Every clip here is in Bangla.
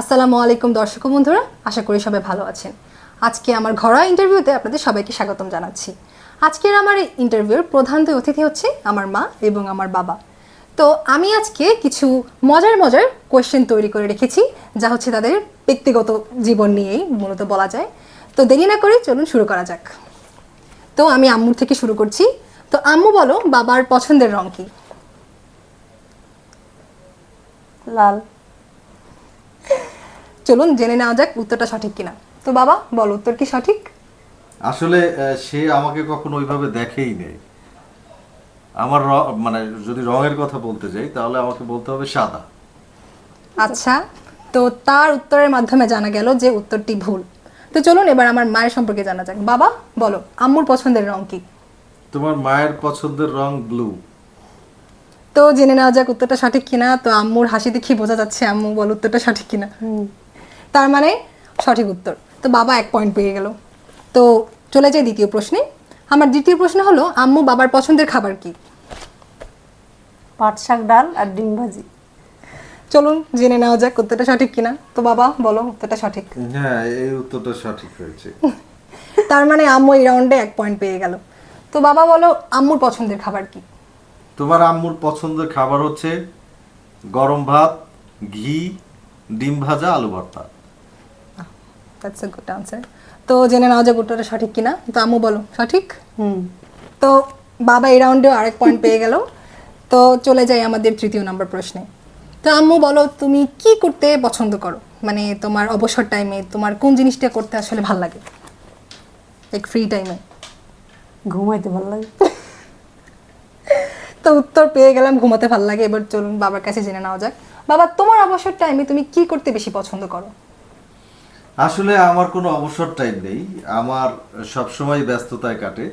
আসসালামু আলাইকুম দর্শক বন্ধুরা, আশা করি সবাই ভালো আছেন। আজকে আমার ঘরোয়া ইন্টারভিউতে আপনাদের সবাইকে স্বাগতম জানাচ্ছি। আজকের আমার এই ইন্টারভিউর প্রধান দুই অতিথি হচ্ছে আমার মা এবং আমার বাবা। তো আমি আজকে কিছু মজার মজার কোয়েশ্চেন তৈরি করে রেখেছি, যা হচ্ছে তাদের ব্যক্তিগত জীবন নিয়েই মূলত বলা যায়। তো দেরি না করে চলুন শুরু করা যাক। তো আমি আম্মুর থেকে শুরু করছি। তো আম্মু বলো, বাবার পছন্দের রং কি? লাল। চলুন জেনে নেওয়া যাক উত্তরটা সঠিক কিনা। তো বাবা বল উত্তর কি সঠিক? আসলে সে আমাকে কখনো ওইভাবে দেখেই নেই। আমার মানে যদি রঙের কথা বলতে যাই তাহলে আমাকে বলতে হবে সাদা। আচ্ছা তো তার উত্তরের মাধ্যমে জানা গেল যে উত্তরটি ভুল। তো চলুন এবার আমার মায়ের সম্পর্কে জানা যাক। বাবা বলো আম্মুর পছন্দের রং কি? তোমার মায়ের পছন্দের রং ব্লু। তো জেনে নেওয়া যাক উত্তরটা সঠিক কিনা। তো আম্মুর হাসি দেখি বোঝা যাচ্ছে আম্মু বল উত্তরটা সঠিক কিনা। তার মানে সঠিক উত্তর। তো বাবা এক পয়েন্ট পেয়ে গেল। তো চলে যাই দ্বিতীয় প্রশ্নে। আমার দ্বিতীয় প্রশ্ন হলো আম্মু বাবার পছন্দের খাবার কি? পাট শাক ডাল আর ডিম ভাজি। চলুন জেনে নেওয়া যাক উত্তরটা সঠিক কিনা। তো বাবা বলো উত্তরটা সঠিক। হ্যাঁ এই উত্তরটা সঠিক হয়েছে। তার মানে আম্মু এই রাউন্ডে এক পয়েন্ট পেয়ে গেল। তো বাবা বলো আম্মুর পছন্দের খাবার কি? তোমার আম্মুর পছন্দের খাবার হচ্ছে গরম ভাত ঘি ডিম ভাজা আলু ভর্তা। দ্যাটস এ গুড আনসার তো জেনে নেওয়া যাক উত্তরটা সঠিক কিনা। তো আম্মু বলো সঠিক? হুম। তো বাবা এই রাউন্ডেও আরেক পয়েন্ট পেয়ে গেল। তো চলে যাই আমাদের তৃতীয় নম্বর প্রশ্নে। তো আম্মু বলো তুমি কি করতে পছন্দ করো? মানে তোমার অবসর টাইমে তোমার কোন জিনিসটা করতে আসলে ভালো লাগে? লাইক ফ্রি টাইমে ঘুমাইতে ভালো লাগে। তো উত্তর পেয়ে গেলাম ঘুমাতে ভালো লাগে। এবার চলুন বাবার কাছে জেনে নেওয়া যাক। বাবা তোমার অবসর টাইমে তুমি কি করতে বেশি পছন্দ করো? আসলে আমার কোনো অবসর টাইম নেই। আমার সবসময় ব্যস্ততায় কাটে।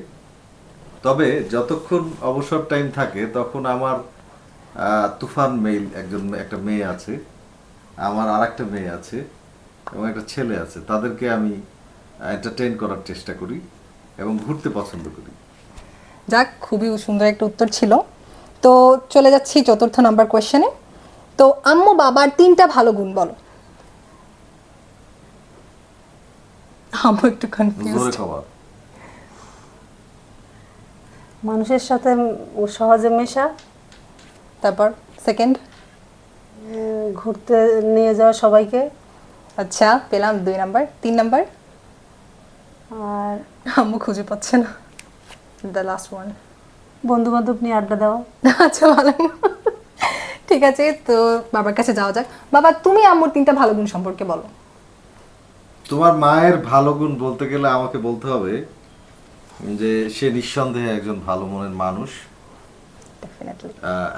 তবে যতক্ষণ অবসর টাইম থাকে তখন আমার তুফান মেইল একজন একটা মেয়ে আছে। আমার আর একটা মেয়ে আছে এবং একটা ছেলে আছে। তাদেরকে আমি এন্টারটেইন করার চেষ্টা করি এবং ঘুরতে পছন্দ করি। যাক খুবই সুন্দর একটা উত্তর ছিল। তো চলে যাচ্ছি চতুর্থ নাম্বার কোয়েশ্চেনে তো আম্মু বাবার তিনটা ভালো গুণ বলো। আম্মু একটু কনফিউজ মানুষের সাথে সহজে মেশা। তারপর সেকেন্ড ঘুরতে নিয়ে যাওয়া সবাইকে। আচ্ছা পেলাম দুই নাম্বার। তিন নাম্বার? আর আম্মু খুঁজে পাচ্ছে না। দ্য লাস্ট ওয়ান বন্ধু বান্ধব নিয়ে আড্ডা দাও। আচ্ছা ভালো। ঠিক আছে তো বাবার কাছে যাওয়া যাক। বাবা তুমি আম্মুর তিনটা ভালো গুণ সম্পর্কে বলো। তোমার মায়ের ভালো গুণ বলতে গেলে আমাকে বলতে হবে যে সে নিঃসন্দেহে একজন ভালো মনের মানুষ।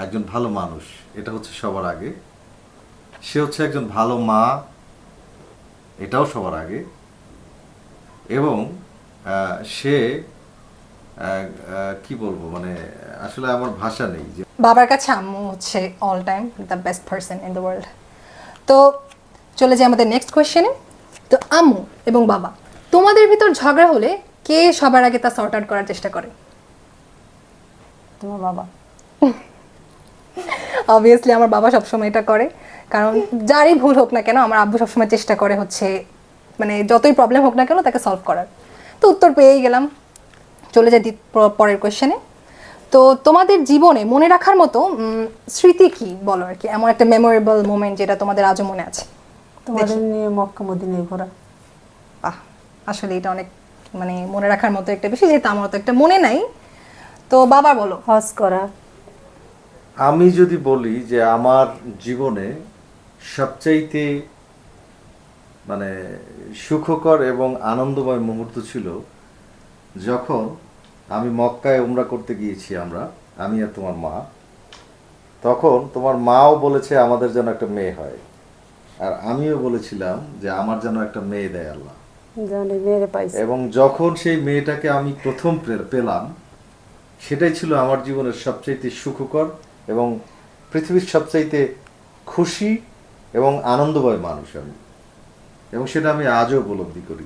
একজন ভালো মানুষ এটা হচ্ছে সবার আগে। সে হচ্ছে একজন ভালো মা এটাও সবার আগে। এবং সে কি বলব মানে আসলে আমার ভাষা নেই যে বাবার কাছে আম্মু হচ্ছে all time the best person in the world তো চলে যাই আমাদের নেক্সট কোয়েশ্চেনে তো আম্মু এবং বাবা তোমাদের ভিতর ঝগড়া হলে কে সবার আগে তা সর্ট আউট করার চেষ্টা করে? তোমার বাবা। অবভিয়াসলি আমার বাবা সবসময় এটা করে কারণ যারই ভুল হোক না কেন আমার আব্বু সবসময় চেষ্টা করে হচ্ছে মানে যতই প্রবলেম হোক না কেন তাকে সলভ করার। তো উত্তর পেয়েই গেলাম। চলে যাই পরের কোয়েশ্চেনে তো তোমাদের জীবনে মনে রাখার মতো স্মৃতি কি বলো আর কি? এমন একটা মেমোরেবল মোমেন্ট যেটা তোমাদের আজও মনে আছে? তোমাদের নিয়ে মক্কা মদিনে ঘোরা। বাহ আসলে এটা অনেক মানে মনে রাখার মতো একটা বিষয় যেহেতু আমার তো একটা মনে নাই। তো বাবা বলো। হজ করা। আমি যদি বলি যে আমার জীবনে সবচাইতে মানে সুখকর এবং আনন্দময় মুহূর্ত ছিল যখন আমি মক্কায় উমরা করতে গিয়েছি আমরা আমি আর তোমার মা। তখন তোমার মাও বলেছে আমাদের যেন একটা মেয়ে হয়। আর আমিও বলেছিলাম যে আমার যেন একটা মেয়ে দেয় আল্লাহ। এবং যখন সেই মেয়েটাকে আমি প্রথম পেলাম সেটাই ছিল আমার জীবনের সবচাইতে সুখকর এবং পৃথিবীর সবচাইতে খুশি এবং আনন্দময় মানুষ আমি। এবং সেটা আমি আজও উপলব্ধি করি।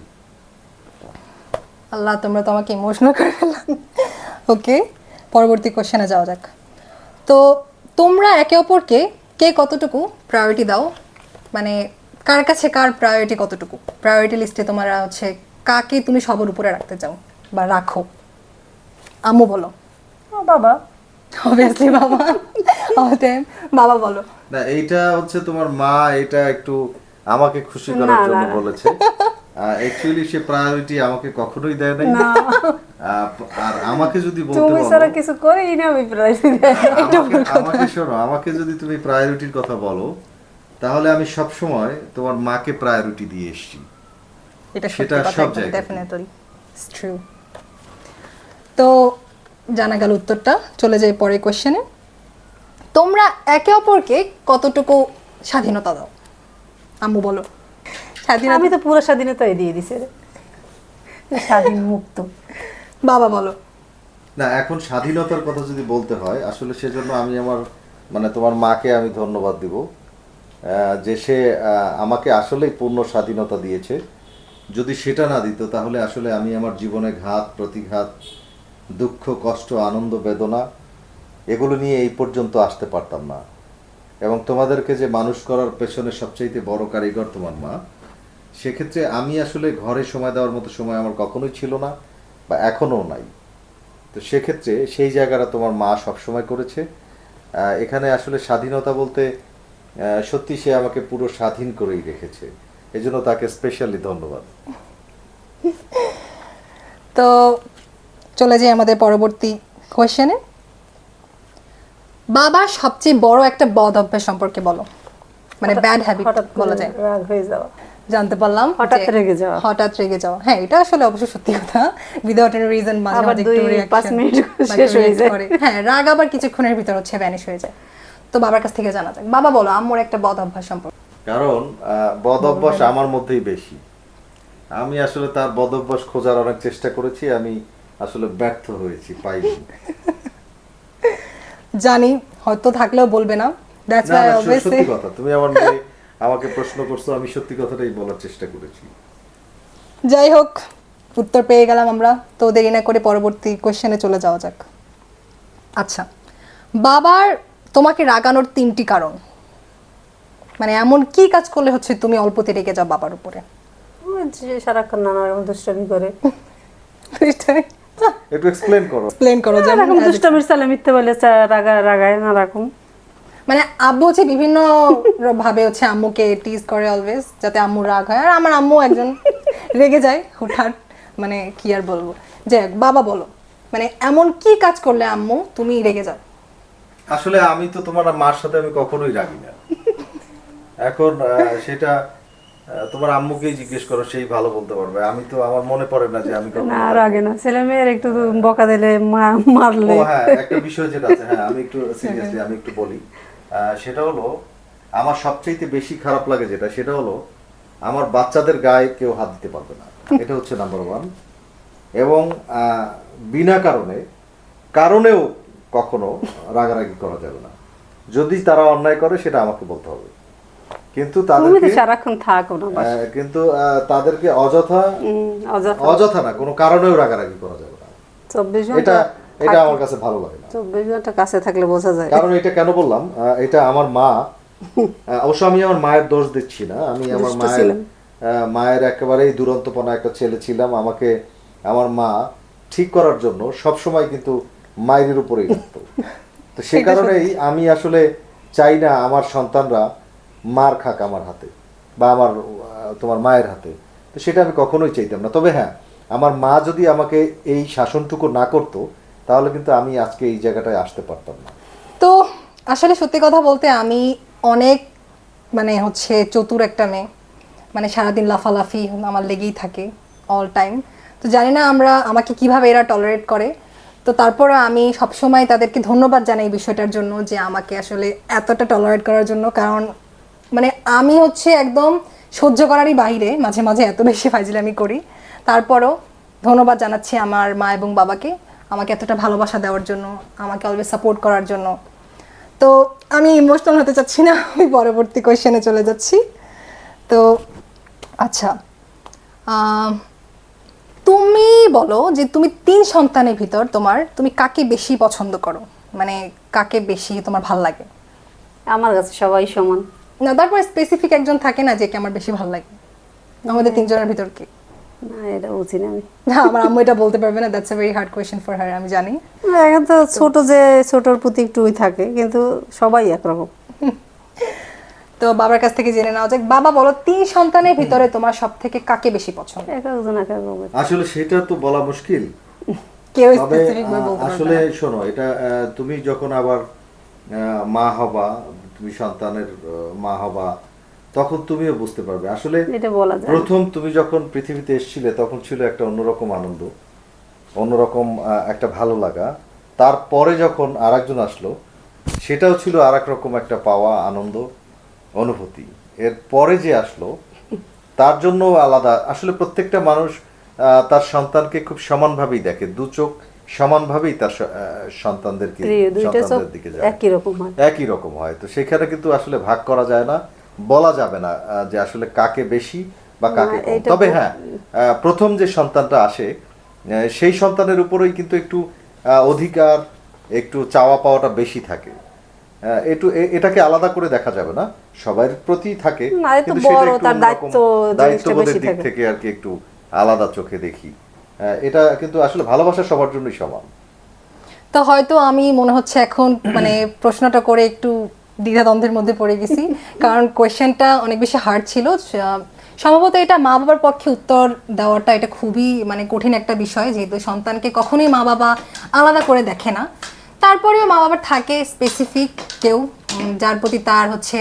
আল্লাহ তোমরা তো আমাকে ইমোশনাল করে ফেললাম ওকে পরবর্তী কোশ্চেনে যাওয়া যাক। তো তোমরা একে অপরকে কে কতটুকু প্রায়োরিটি দাও? মানে কার কাছে কার প্রায়োরিটি কতটুকু? প্রায়োরিটি লিস্টে তোমার হচ্ছে কাকে তুমি সবার উপরে রাখতে চাও? বা রাখো। আম্মু বলো। বাবা। অবভিয়াসলি বাবা। অতএব বাবা বলো। না এইটা হচ্ছে তোমার মা এটা একটু আমাকে খুশি করার জন্য বলেছে। অ্যাকচুয়ালি সে প্রায়োরিটি আমাকে কখনোই দেয় নাই। না। আর আমাকে যদি বলতে তুমি ছাড়া কিছু করেই না আমি প্রায় আমাকে- আমাকে শোনো আমাকে যদি তুমি প্রায়োরিটির কথা বলো তাহলে আমি সব সময় তোমার মাকে প্রায়োরিটি দিয়ে এসেছি। এটা সেটা সব জায়গাতেই। ডেফিনেটলি ট্রু তো জানা গেল উত্তরটা চলে যাই পরের কোশ্চেনে তোমরা একে অপরকে কতটুকু স্বাধীনতা দাও? আম্মু বলো। স্বাধীনতা আমি তো পুরো স্বাধীনতাই দিয়ে দিছি রে। স্বাধীন মুক্ত বাবা বলো। না এখন স্বাধীনতার কথা যদি বলতে হয় আসলে সেজন্য আমি আমার মানে তোমার মাকে আমি ধন্যবাদ দিব। আহ, যে সে আমাকে আসলেই পূর্ণ স্বাধীনতা দিয়েছে। যদি সেটা না দিত তাহলে আসলে আমি আমার জীবনে ঘাত প্রতিঘাত দুঃখ কষ্ট আনন্দ বেদনা এগুলো নিয়ে এই পর্যন্ত আসতে পারতাম না। এবং তোমাদেরকে যে মানুষ করার পেছনে সবচাইতে বড় কারিগর তোমার মা সেক্ষেত্রে আমি আসলে ঘরে সময় দেওয়ার মতো সময় আমার কখনোই ছিল না বা এখনও নাই। তো সেক্ষেত্রে সেই জায়গাটা তোমার মা সবসময় করেছে। এখানে আসলে স্বাধীনতা বলতে সত্যি সে আমাকে পুরো স্বাধীন করেই রেখেছে। এই জন্য তাকে স্পেশালি ধন্যবাদ। তো চলে যাই আমাদের পরবর্তী কোয়েশ্চেনে বাবা সবচেয়ে বড় একটা বদ অভ্যাস সম্পর্কে বলো। মানে ব্যাড হ্যাবিট বলা যায়। রাগ হয়ে যাওয়া। জানতে পারলাম। হঠাৎ রেগে যাওয়া। হঠাৎ রেগে যাওয়া। হ্যাঁ এটা আসলে অবশ্যই সত্যি কথা। উইদাউট এনি রিজন মাঝে আবার মাঝে একটু দুই, পাঁচ মিনিট শেষ হয়ে যায়। হ্যাঁ রাগ আবার কিছুক্ষণের ভিতর হচ্ছে ভ্যানিশ হয়ে যায়। তো বাবার কাছ থেকে জানা যাক। বাবা বলো আম্মুর একটা বদ অভ্যাস সম্পর্কে। কারণ বদ অভ্যাস আমার মধ্যেই বেশি। আমি আসলে তার বদ অভ্যাস খোঁজার অনেক চেষ্টা করেছি আমি আসলে ব্যর্থ হয়েছি পাইনি। জানি হয়তো থাকলেও বলবে না। দ্যাটস ওয়াই অবভিয়াসলি সত্যি কথা তুমি আমার মেয়ে আমাকে প্রশ্ন করছ আমি সত্যি কথাটাই বলার চেষ্টা করেছি। যাই হোক উত্তর পেয়ে গেলাম আমরা তো দেরি না করে পরবর্তী কোশ্চেনে চলে যাওয়া যাক। আচ্ছা বাবার তোমাকে রাগানোর তিনটি কারণ। মানে এমন কি কাজ করলে হচ্ছে তুমি অল্পতে রেগে যাও বাবার উপরে? সারাক্ষণ নানা রকম দুষ্টামি করে। একটু এক্সপ্লেন করো। এক্সপ্লেন করো যেমন দুষ্টামির চালে মিথ্যে বলে রাগা রাগায় না রকম। মানে আব্বু হচ্ছে বিভিন্ন ভাবে হচ্ছে আম্মুকে টিজ করে অলওয়েজ যাতে আম্মু রাগ হয়। আর আমার আম্মু একজন রেগে যায় হুটহাট মানে কি আর বলব। হোক, বাবা বলো মানে এমন কি কাজ করলে আম্মু তুমি রেগে যাও? আসলে আমি তো তোমার মার সাথে আমি কখনোই রাগি না। এখন সেটা তোমার আম্মুকেই জিজ্ঞেস করো সেই ভালো বলতে পারবে। আমি তো আমার মনে পড়ে না যে আমি কখনো না রাগে না। ছেলে মেয়ের একটু বকা দিলে মা- মারলে। ও হ্যাঁ একটা বিষয় যেটা আছে হ্যাঁ আমি একটু সিরিয়াসলি আমি একটু বলি। সেটা হলো আমার সবচেয়ে বেশি খারাপ লাগে যেটা সেটা হলো আমার বাচ্চাদের গায়ে কেউ হাত দিতে পারবে না। এটা হচ্ছে নাম্বার ওয়ান এবং বিনা কারণে কারণেও কখনো রাগারাগি করা যাবে না। যদি তারা অন্যায় করে সেটা আমাকে বলতে হবে। কিন্তু তাদেরকে সারাক্ষণ থাকো না কিন্তু তাদেরকে অযথা অযথা। না কোনো কারণেও রাগারাগি করা যাবে না। এটা এটা আমার কাছে ভালো লাগে না। চব্বিশ ঘণ্টা কাছে থাকলে বোঝা যায়। কারণ এটা কেন বললাম? এটা আমার মা। অবশ্য আমি আমার মায়ের দোষ দিচ্ছি না। আমি আমার মায়ের। মায়ের একেবারেই দুরন্তপনা একটা ছেলে ছিলাম। আমাকে আমার মা ঠিক করার জন্য সব সময় কিন্তু মায়ের উপরেই রাখতো তো সে কারণেই আমি আসলে চাই না আমার সন্তানরা মার খাক আমার হাতে বা আমার তোমার মায়ের হাতে। তো সেটা আমি কখনোই চাইতাম না। তবে হ্যাঁ আমার মা যদি আমাকে এই শাসনটুকু না করতো তাহলে কিন্তু আমি আজকে এই জায়গাটায় আসতে পারতাম না। তো আসলে সত্যি কথা বলতে আমি অনেক মানে হচ্ছে চতুর একটা মেয়ে। মানে সারাদিন লাফালাফি আমার লেগেই থাকে অল টাইম তো জানি না আমরা আমাকে কীভাবে এরা টলারেট করে। তো তারপরে আমি সবসময় তাদেরকে ধন্যবাদ জানাই এই বিষয়টার জন্য যে আমাকে আসলে এতটা টলারেট করার জন্য। কারণ মানে আমি হচ্ছে একদম সহ্য করারই বাইরে মাঝে মাঝে এত বেশি ফাইজলামি করি। তারপরও ধন্যবাদ জানাচ্ছি আমার মা এবং বাবাকে। আমাকে এতটা ভালোবাসা দেওয়ার জন্য আমাকে অলওয়েজ সাপোর্ট করার জন্য। তো আমি ইমোশনাল হতে চাচ্ছি না আমি পরবর্তী কোয়েশ্চেনে চলে যাচ্ছি। তো আচ্ছা তুমি বলো যে তুমি তিন সন্তানের ভিতর তোমার তুমি কাকে বেশি পছন্দ করো? মানে কাকে বেশি তোমার ভালো লাগে? আমার কাছে সবাই সমান। না তারপর স্পেসিফিক একজন থাকে না যে কে আমার বেশি ভালো লাগে? আমাদের তিনজনের ভিতর কি? না এটা বুঝি না আমি। না আমার আম্মু এটা বলতে পারবে না that's a very hard question for her আমি জানি। এখন তো ছোট যে ছোটর প্রতি একটু ওই থাকে কিন্তু সবাই একরকম। তো বাবার কাছ থেকে জেনে নেওয়া যাক। বাবা বলো তিন সন্তানের ভিতরে তোমার সব থেকে কাকে বেশি পছন্দ? এক একজন এক এক রকমের। আসলে সেটা তো বলা মুশকিল। কেউ স্পেসিফিক ভাবে বলতে পারবে আসলে শোনো এটা তুমি যখন আবার আহ, মা হবা তুমি সন্তানের মা হবা তখন তুমিও বুঝতে পারবে। আসলে। প্রথম তুমি যখন পৃথিবীতে এসেছিলে তখন ছিল একটা অন্যরকম আনন্দ অন্যরকম একটা ভালো লাগা। তারপরে যখন আরেকজন আসলো সেটাও ছিল আর রকম একটা পাওয়া আনন্দ অনুভূতি। এর পরে যে আসলো তার জন্য আলাদা। আসলে প্রত্যেকটা মানুষ তার সন্তানকে খুব সমানভাবেই দেখে। দু চোখ সমানভাবেই তার সন্তানদেরকে সন্তানদের দিকে যায়। একই রকম হয়। তো সেখানে কিন্তু আসলে ভাগ করা যায় না। বলা যাবে না যে আসলে কাকে বেশি বা কাকে কম। তবে হ্যাঁ প্রথম যে সন্তানটা আসে সেই সন্তানের উপরেই কিন্তু একটু অধিকার একটু চাওয়া পাওয়াটা বেশি থাকে। একটু এটাকে আলাদা করে দেখা যাবে না সবার প্রতি থাকে দায়িত্ববোধের দিক থেকে আর কি একটু আলাদা চোখে দেখি। আহ, এটা কিন্তু আসলে ভালোবাসা সবার জন্যই সমান। তো হয়তো আমি মনে হচ্ছে এখন মানে প্রশ্নটা করে একটু দ্বিধাদ্বন্দ্বের মধ্যে পড়ে গেছি। কারণ কোয়েশ্চেনটা অনেক বেশি হার্ড ছিল। সম্ভবত এটা মা বাবার পক্ষে উত্তর দেওয়াটা এটা খুবই মানে কঠিন একটা বিষয় যেহেতু সন্তানকে কখনোই মা বাবা আলাদা করে দেখে না। তারপরেও মা বাবার থাকে স্পেসিফিক কেউ যার প্রতি তার হচ্ছে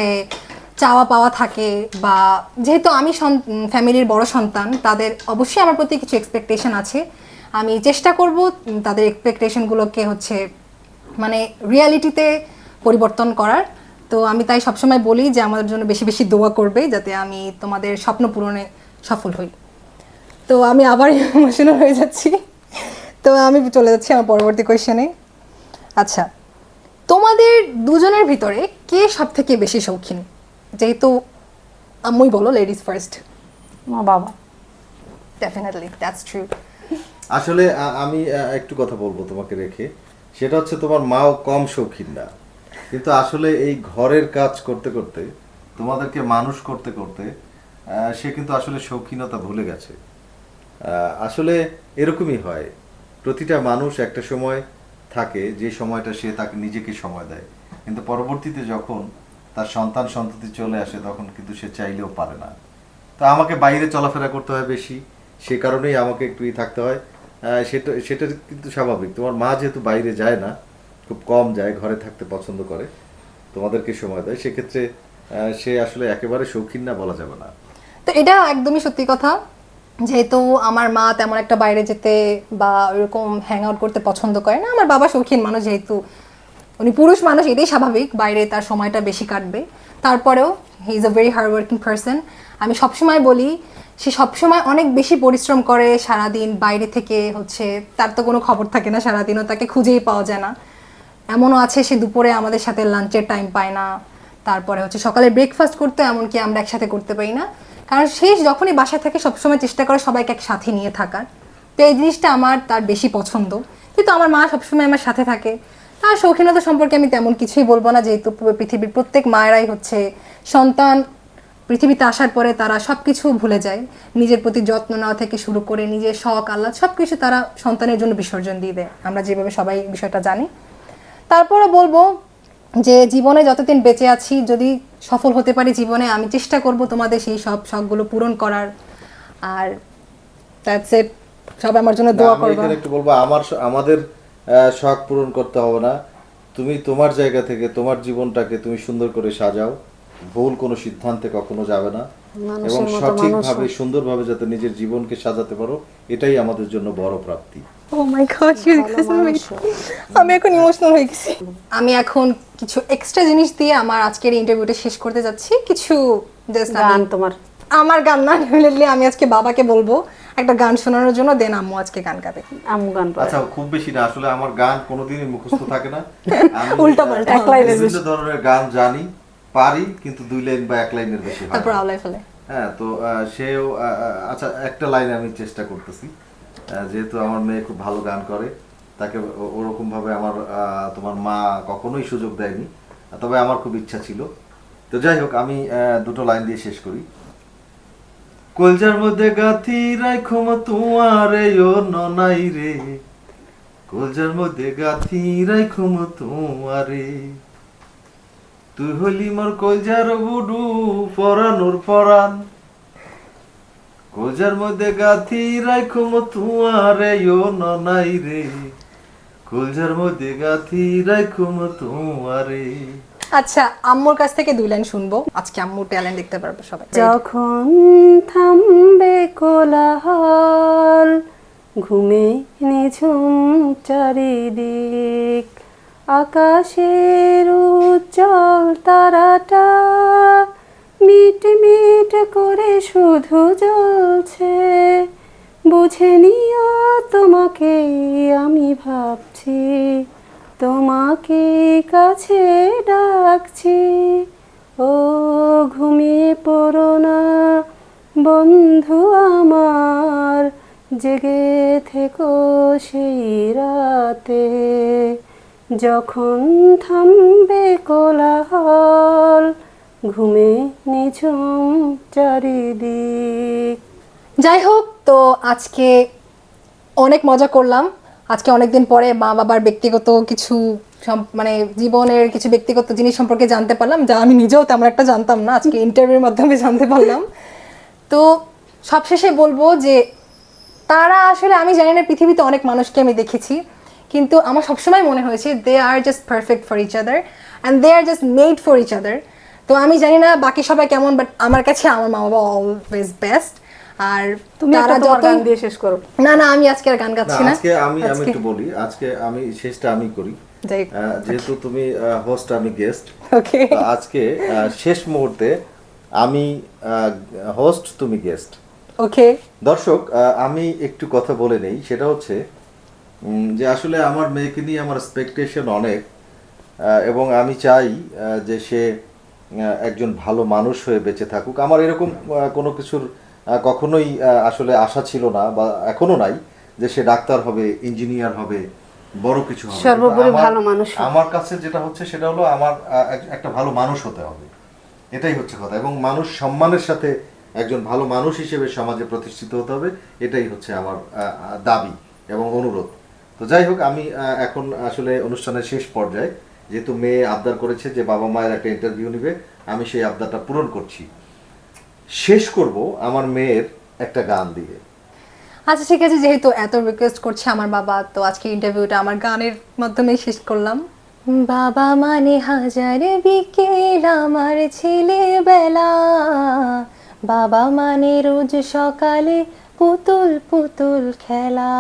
চাওয়া পাওয়া থাকে বা যেহেতু আমি ফ্যামিলির বড় সন্তান তাদের অবশ্যই আমার প্রতি কিছু এক্সপেকটেশন আছে। আমি চেষ্টা করব তাদের এক্সপেকটেশনগুলোকে হচ্ছে মানে রিয়ালিটিতে পরিবর্তন করার। তো আমি তাই সবসময় বলি যে আমাদের জন্য বেশি বেশি দোয়া করবে যাতে আমি তোমাদের স্বপ্ন পূরণে সফল হই। তো আমি আবার ইমোশনাল হয়ে যাচ্ছি। তো আমি চলে যাচ্ছি আমার পরবর্তী কোয়েশ্চেনে আচ্ছা তোমাদের দুজনের ভিতরে কে সব থেকে বেশি শৌখিন? যেহেতু আম্মুই বলো লেডিস ফার্স্ট আমার বাবা। ডেফিনেটলি দ্যাটস ট্রু আসলে আমি একটু কথা বলব তোমাকে রেখে। সেটা হচ্ছে তোমার মাও কম শৌখিন না। কিন্তু আসলে এই ঘরের কাজ করতে করতে, তোমাদেরকে মানুষ করতে করতে সে কিন্তু আসলে শৌখিনতা ভুলে গেছে। আসলে এরকমই হয়। প্রতিটা মানুষ একটা সময় থাকে যে সময়টা সে তাকে নিজেকে সময় দেয়। কিন্তু পরবর্তীতে যখন তার সন্তান সন্ততি চলে আসে, তখন কিন্তু সে চাইলেও পারে না। তো আমাকে বাইরে চলাফেরা করতে হয় বেশি। সে কারণেই আমাকে একটু ই থাকতে হয়। সেটা সেটা কিন্তু স্বাভাবিক। তোমার মা যেহেতু বাইরে যায় না খুব কম যায়, ঘরে থাকতে পছন্দ করে, তোমাদেরকে সময় দেয়। সেক্ষেত্রে সে আসলে একেবারে শৌখিন না বলা যাবে না। তো এটা একদমই সত্যি কথা। যেহেতু আমার মা তেমন একটা বাইরে যেতে বা ওরকম হ্যাং আউট করতে পছন্দ করে না, আমার বাবা শৌখিন মানুষ যেহেতু। উনি পুরুষ মানুষ, এটাই স্বাভাবিক, বাইরে তার সময়টা বেশি কাটবে। তারপরেও he is a very hard working person আমি সবসময় বলি, সে সবসময় অনেক বেশি পরিশ্রম করে সারাদিন, বাইরে থেকে হচ্ছে, তার তো কোনো খবর থাকে না সারাদিনও, তাকে খুঁজেই পাওয়া যায় না। এমনও আছে, সে দুপুরে আমাদের সাথে লাঞ্চের টাইম পায় না। তারপরে হচ্ছে সকালে ব্রেকফাস্ট করতে, এমনকি আমরা একসাথে করতে পারি না। কারণ সে যখনই বাসায় থাকে সবসময় চেষ্টা করে সবাইকে একসাথে নিয়ে থাকার। তো এই জিনিসটা আমার তার বেশি পছন্দ। কিন্তু আমার মা সবসময় আমার সাথে থাকে। তার শৌখিনতা সম্পর্কে আমি তেমন কিছুই বলব না, যেহেতু পৃথিবীর প্রত্যেক মায়েরাই হচ্ছে সন্তান। পৃথিবীতে আসার পরে তারা সব কিছু ভুলে যায়। নিজের প্রতি যত্ন নেওয়া থেকে শুরু করে নিজের শখ আল্লাহ সব কিছু তারা সন্তানের জন্য বিসর্জন দিয়ে দেয়। আমরা যেভাবে সবাই বিষয়টা জানি। তারপরে বলব যে জীবনে যতদিন বেঁচে আছি যদি সফল হতে পারি জীবনে আমি চেষ্টা করব তোমাদের সেই সব শখগুলো পূরণ করার। আর দ্যাটস ইট সবাই আমার জন্য দোয়া করবে। এখানে একটু বলব আমার আমাদের শখ পূরণ করতে হবে না। তুমি তোমার জায়গা থেকে তোমার জীবনটাকে তুমি সুন্দর করে সাজাও। ভুল কোনো সিদ্ধান্তে কখনো যাবে না। এবং সঠিকভাবে সুন্দরভাবে যাতে নিজের জীবনকে সাজাতে পারো এটাই আমাদের জন্য বড় প্রাপ্তি। ও মাই গড আমি এখন ইমোশনাল হয়ে গেছি। আমি এখন কিছু এক্সট্রা জিনিস দিয়ে আমার আজকের ইন্টারভিউটা শেষ করতে যাচ্ছি। কিছু জাস্ট গান তোমার। আমার গান না ডেফিনেটলি আমি আজকে বাবাকে বলব। একটা গান শোনানোর জন্য দেন আম্মু আজকে গান গাবে। আম্মু গান পারে আচ্ছা খুব বেশি না আসলে আমার গান কোনোদিনই মুখস্থ থাকে না। আমি উল্টাপাল্টা। আহ, এক লাইনের বিভিন্ন ধরনের গান জানি পারি কিন্তু দুই লাইন বা এক লাইনের বেশি তারপর না। আওলাই ফেলে। হ্যাঁ তো সেও আচ্ছা একটা লাইন আমি চেষ্টা করতেছি। যেহেতু আমার মেয়ে খুব ভালো গান করে, তাকে ও- ওরকম ভাবে আমার তোমার মা কখনোই সুযোগ দেয়নি, তবে আমার খুব ইচ্ছা ছিল। তো যাই হোক, আমি দুটো লাইন দিয়ে শেষ করি। কলজার মধ্যে গাথি রাখুম তোমারে, ও ননাই রে। কলজার মধ্যে গাথি রাখুম তোমারে। তুই হলি মোর কলজার বুডু পরানোর পরান কলজার মধ্যে গাথি রাখুম তোমারে ও ননাই রে। কলজার মধ্যে গাথি রাখুম তোমারে আচ্ছা আম্মুর কাছ থেকে দুই লাইন শুনব। আজকে আম্মুর ট্যালেন্ট দেখতে পারব সবাই। যখন থামবে কোলাহল ঘুমে নিঝুম চারিদিক আকাশের উজ্জ্বল তারাটা মিট মিট করে শুধু জ্বলছে। বুঝে নিও তোমাকে, আমি ভাবছি। তোমাকে কাছে ডাকছি। ও ঘুমিয়ে পড়ো না, বন্ধু আমার। জেগে থেকো সেই রাতে। যখন থামবে কোলাহল ঘুমে নিঝুম চারিদিক। যাই হোক, তো আজকে অনেক মজা করলাম। আজকে অনেকদিন পরে মা বাবার ব্যক্তিগত কিছু মানে জীবনের কিছু ব্যক্তিগত জিনিস সম্পর্কে জানতে পারলাম, যা আমি নিজেও তেমন একটা জানতাম না। আজকে ইন্টারভিউর মাধ্যমে জানতে পারলাম। তো সবশেষে বলব যে তারা আসলে, আমি জানি না, পৃথিবীতে অনেক মানুষকে আমি দেখেছি, কিন্তু আমার সবসময় মনে হয়েছে they are just perfect for each other and they are just made for each other তো আমি জানি না বাকি সবাই কেমন বাট আমার কাছে আমার মা বাবা অলওয়েজ বেস্ট আর তুমি তারা একটা তোমার যতই- গান দিয়ে শেষ করো। না না আমি আজকে আর গান গাচ্ছি না। আজকে আমি আমি একটু বলি আজকে আমি শেষটা আমি করি। আহ, যেহেতু তুমি হোস্ট আমি গেস্ট ওকে আজকে শেষ মুহূর্তে আমি হোস্ট তুমি গেস্ট ওকে দর্শক আমি একটু কথা বলে নেই সেটা হচ্ছে উম, যে আসলে আমার মেয়েকে নিয়ে আমার এক্সপেকটেশন অনেক এবং আমি চাই যে সে একজন ভালো মানুষ হয়ে বেঁচে থাকুক। আমার এরকম কোনো কিছুর কখনোই আসলে আশা ছিল না বা এখনও নাই যে সে ডাক্তার হবে ইঞ্জিনিয়ার হবে বড় কিছু হবে। সর্বোপরি ভালো মানুষ আমার কাছে যেটা হচ্ছে সেটা হলো আমার একটা ভালো মানুষ হতে হবে। এটাই হচ্ছে কথা। এবং মানুষ সম্মানের সাথে একজন ভালো মানুষ হিসেবে সমাজে প্রতিষ্ঠিত হতে হবে এটাই হচ্ছে আমার দাবি এবং অনুরোধ। তো যাই হোক আমি এখন আসলে অনুষ্ঠানের শেষ পর্যায়ে যেহেতু মেয়ে আবদার করেছে যে বাবা মায়ের একটা ইন্টারভিউ নিবে আমি সেই আবদারটা পূরণ করছি। শেষ করব আমার মেয়ের একটা গান দিয়ে। আচ্ছা ঠিক আছে যেহেতু এত রিকোয়েস্ট করছে আমার বাবা তো আজকে ইন্টারভিউটা আমার গানের মাধ্যমে শেষ করলাম। বাবা মানে হাজার বিকেল আমার ছেলেবেলা। বাবা মানে রোজ সকালে পুতুল পুতুল খেলা।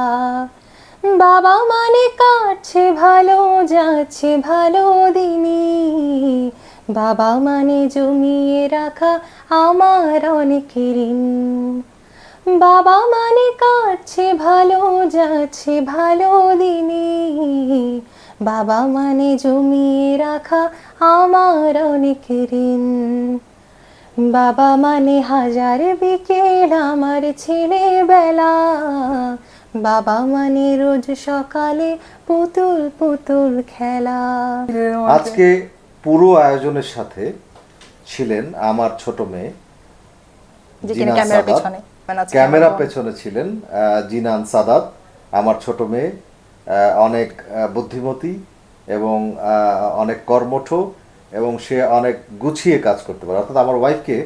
বাবা মানে কাটছে ভালো, যাচ্ছে ভালো দিনই বাবা মানে জমিয়ে রাখা আমার অনেক ঋণ। বাবা মানে কাটছে ভালো, যাচ্ছে ভালো দিনে। বাবা মানে জমিয়ে রাখা আমার অনেক ঋণ। বাবা মানে হাজার বিকেল আমার ছেলেবেলা। বাবা মানে রোজ সকালে পুতুল পুতুল খেলা। আজকে পুরো আয়োজনের সাথে ছিলেন আমার ছোট মেয়ে ক্যামেরার সাদাত। ক্যামেরা আমার পেছনে ছিলেন জিনান সাদাত আমার ছোট মেয়ে আহ, অনেক বুদ্ধিমতী এবং আহ, অনেক কর্মঠ এবং সে অনেক গুছিয়ে কাজ করতে পারে। অর্থাৎ আমার ওয়াইফকে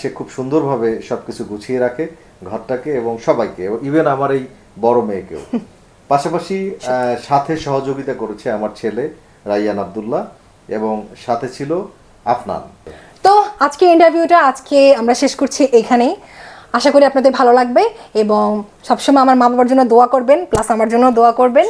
সে খুব সুন্দরভাবে সবকিছু গুছিয়ে রাখে। ঘরটাকে এবং সবাইকে ইভেন আমার এই বড় মেয়েকেও। পাশাপাশি সাথে সহযোগিতা করেছে আমার ছেলে রাইয়ান আবদুল্লাহ এবং সাথে ছিল আফনান। তো আজকে ইন্টারভিউটা আজকে আমরা শেষ করছি এখানেই। আশা করি আপনাদের ভালো লাগবে এবং সবসময় আমার মা বাবার জন্য দোয়া করবেন প্লাস আমার জন্য দোয়া করবেন।